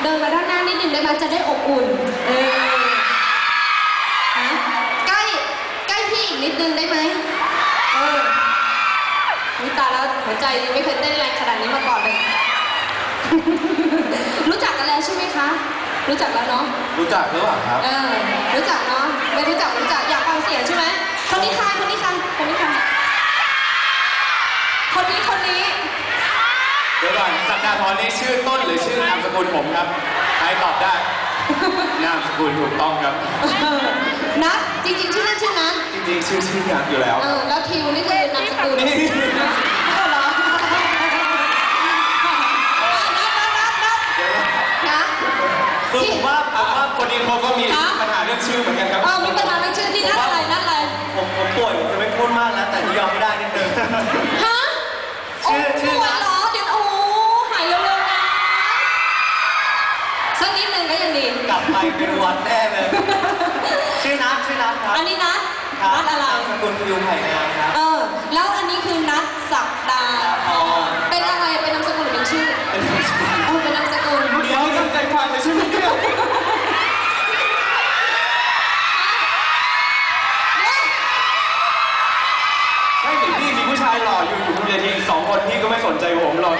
เงียบแล้วเดี๋ยวเดินมาด้านหน้านิดนึงได้ไหมจะได้อบอุ่นเออฮะใกล้ใกล้พี่อีกนิดนึงได้ไหมเออวิตายแล้วหัวใจยังไม่เคยเต้นแรงขนาดนี้มาก่อนเลย รู้จักกันแล้วใช่ไหมคะ รู้จักแล้วเนาะรู้จักหรือเปล่าครับ เออ รู้จักเนาะไม่รู้จักรู้จัก อยากฟังเสียงใช่ไหม คนนี้ใครคนนี้ใครคนนี้ใครคนนี้คนนี้ เดี๋ยวก่อนสัปดาห์พรนี่ชื่อต้นหรือชื่อนามสกุลผมครับ ใครตอบได้ นามสกุลถูกต้องครับ นัทจริงๆชื่อเล่นชื่อนัทจริงๆชื่อชื่อนัทอยู่แล้วเออแล้วทิวนี่คือนามสกุลนี่เอาเหรออะนัทนัทนัทนัทเดี๋ยวนะนะคือผมว่าผมว่าคนนี้เขาก็มีฮะปัญหาเรื่องชื่อเหมือนกันครับ เออมีปัญหาเรื่องชื่อที่นัทอะไรนัทอะไรผมผมป่วยผมจะไม่พูดมากแล้วแต่ที่ยอมไม่ได้นิดนึงฮะชื่อโชื่อป่วยเหร นิดนึงก็ยังดี กลับไปเป็นวัดแน่เลย ชื่อนัทชื่อนัทครับอันนี้นัดคนัดอะไร นามสกุลพยุงไผ่งามครับเออ แล้วอันนี้คือนัดสักดา อ๋เป็นอะไร เป็นนามสกุลหรือเป็นชื่อเป็นนามสกุล เดี๋ยวตั้งใจฟังเลยใช่ไหมเนี่ยใช่สิพี่มีผู้ชายหล่ออยู่อยู่บนเวทีอีสองคนพี่ก็ไม่สนใจผมหรอก